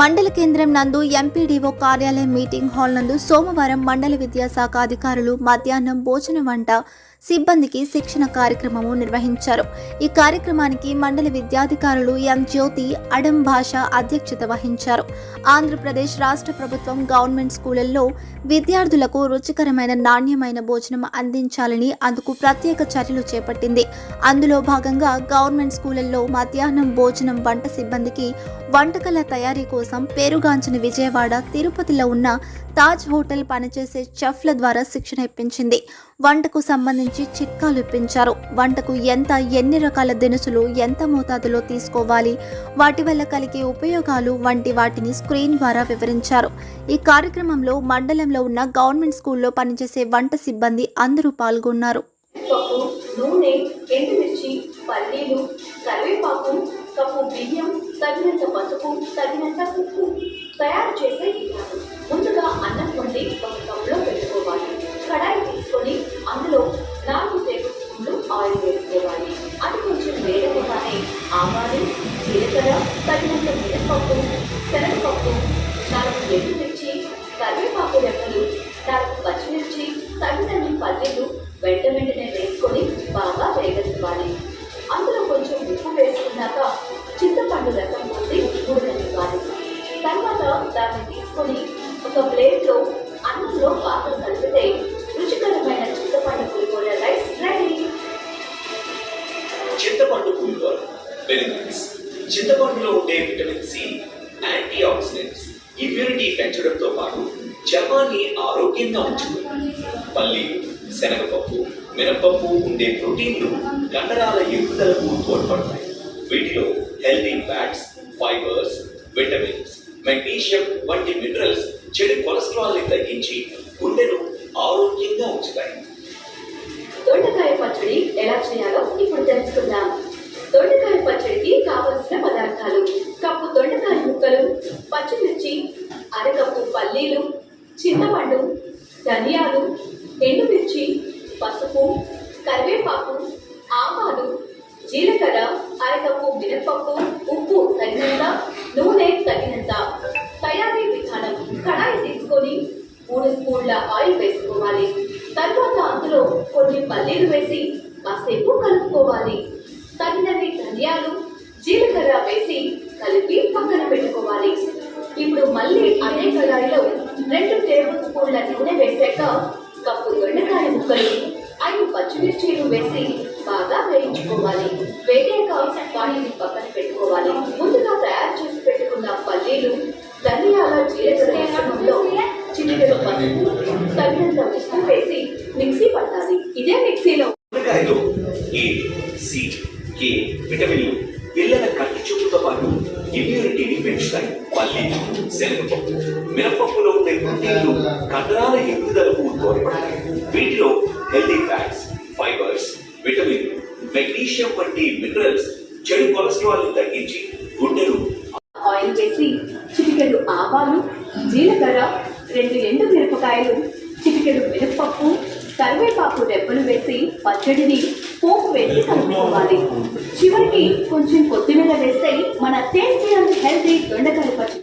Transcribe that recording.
మండల కేంద్రం నందు ఎంపీడీఓ కార్యాలయం మీటింగ్ హాల్ నందు సోమవారం మండల విద్యాశాఖ అధికారులు మధ్యాహ్నం భోజన వంట సిబ్బందికి శిక్షణ కార్యక్రమము నిర్వహించారు. ఈ కార్యక్రమానికి మండలి విద్యాధికారులు ఎం. జ్యోతి అడం భాష అధ్యక్షత వహించారు. ఆంధ్రప్రదేశ్ రాష్ట్ర ప్రభుత్వం గవర్నమెంట్ స్కూళ్ళలో విద్యార్థులకు రుచికరమైన నాణ్యమైన భోజనం అందించాలని అందుకు ప్రత్యేక చర్యలు చేపట్టింది. అందులో భాగంగా గవర్నమెంట్ స్కూళ్ళలో మధ్యాహ్నం భోజనం వంట సిబ్బందికి వంటకాల తయారీ కోసం పేరుగాంచిన విజయవాడ తిరుపతిలో ఉన్న తాజ్ హోటల్ పనిచేసే చెఫ్ల ద్వారా శిక్షణ ఇప్పించింది. వంటకు సంబంధించి చిట్కాలు ఇప్పించారు. వంటకు ఎంత ఎన్ని రకాల దినుసులు ఎంత మోతాదులో తీసుకోవాలి వాటి వల్ల కలిగే ఉపయోగాలు వంటి వాటిని స్క్రీన్ ద్వారా వివరించారు. ఈ కార్యక్రమంలో మండలంలో ఉన్న గవర్నమెంట్ స్కూల్లో పనిచేసే వంట సిబ్బంది అందరూ పాల్గొన్నారు. నూనె ఎండుమిర్చి పల్లీలు కరివేపాకు కప్పు బియ్యం తగినంత పసుపు తగినంత ఉప్పు తయారు చేసే విధానం తీసుకొని ఒక పెట్టుకోవాలి. కడాయి తీసుకొని అందులో నాలుగు టేబుల్ స్పూన్లు ఆయిల్ వేసుకోవాలి. అది కొంచెం వేడవగానే ఆవాలు జీలకర్ర తగినంత మినపప్పు శనగపప్పు నాలుగు ఎండుమిర్చి కరివేపాకు రెక్కలు నాలుగు పచ్చిమిర్చి తగినన్ని పల్లీలు వెంట వెంటనే వేసుకొని బాగా వేగనివ్వాలి. అందులో కొంచెం ఉప్పు వేసుకున్నాక చింతపండు రసం పోసి ఉడకనివ్వాలి. తర్వాత దాన్ని తీసుకొని ఒక ప్లేట్లో అన్నంలో పాత్ర కలిపితే రుచికరమైన చింతపండు పులిహోర రైస్ రెడీ. చింతపండు పులిహోర బెనిఫిట్స్ చింతపండులో ఉండే vitamin C antioxidants immunity పెంచడంతో పాటు చర్మాన్ని ఆరోగ్యంగా ఉంచుతుంది. పల్లీలు శనగపప్పు మినపప్పు ఉండే ప్రోటీన్లు కండరాల ఎదుగుదలకు తోడ్పడతాయి. వీటిలో healthy fats fibres vitamins magnesium వంటి మినరల్స్ చెడు కొలెస్ట్రాల్ని తగ్గించి గుండెను ఆరోగ్యంగా ఉంచుతాయి. దొండకాయ పచ్చడి ఎలా చేయాలో ఇప్పుడు తెలుసుకుందాం. దొండకాయ పచ్చడికి కావలసిన పదార్థాలు కప్పు దొండకాయ ముక్కలు పచ్చిమిర్చి అరకప్పు పల్లీలు చింతపండు ధనియాలు ఎండుమిర్చి పసుపు కరివేపాకు ఆవాలు జీలకర్ర అరకప్పు మినపప్పు ఉప్పు తగినంత నూనె తగినంత స్పూన్ల ఆయిల్ వేసుకోవాలి. తర్వాత అందులో కొన్ని పల్లీలు వేసి కాసేపు కలుపుకోవాలి. తగినన్ని ధనియాలు జీలకర్ర వేసి కలిపి పక్కన పెట్టుకోవాలి. ఇప్పుడు మళ్ళీ అదే కళాయిలో రెండు టేబుల్ స్పూన్ల నూనె వేసాక కప్పు దొండకాయ ముక్కలు ఐదు పచ్చిమిర్చీలు వేసి బాగా వేయించుకోవాలి. వేగాక వాటిని పక్కన పెట్టుకోవాలి. ముందుగా తయారు చేసి పెట్టుకున్న పల్లీలు ధనియాల జీలకర్ర సి కే విటమిన్లు పిల్లల కంటి చూపుతో పాటు ఇమ్యూనిటీని పెంచుతాయి. పల్లీలు శనగపప్పు మినపప్పులో ఉండే ప్రోటీన్లు కండరాల ఎదుగుదలకు తోడ్పడతాయి. వీటిలో హెల్తీ ఫ్యాట్స్ ఫైబర్స్ విటమిన్లు మెగ్నీషియం వంటి మినరల్స్ చెడు కొలెస్ట్రాల్ తగ్గించి గుండెలు ఆయిల్ చేసి చిటికెడు ఆవాలు జీలకర్ర రెండు ఎండు మిరపకాయలు చిటికెడు మినపప్పు కరివేపాకు రెప్పలు వేసి పచ్చడిని పోపు వేసి కలుపుకోవాలి. చివరికి కొంచెం కొత్తిమీర వేస్తే మన టేస్టీ అండ్ హెల్తీ దొండకాయ పచ్చడి.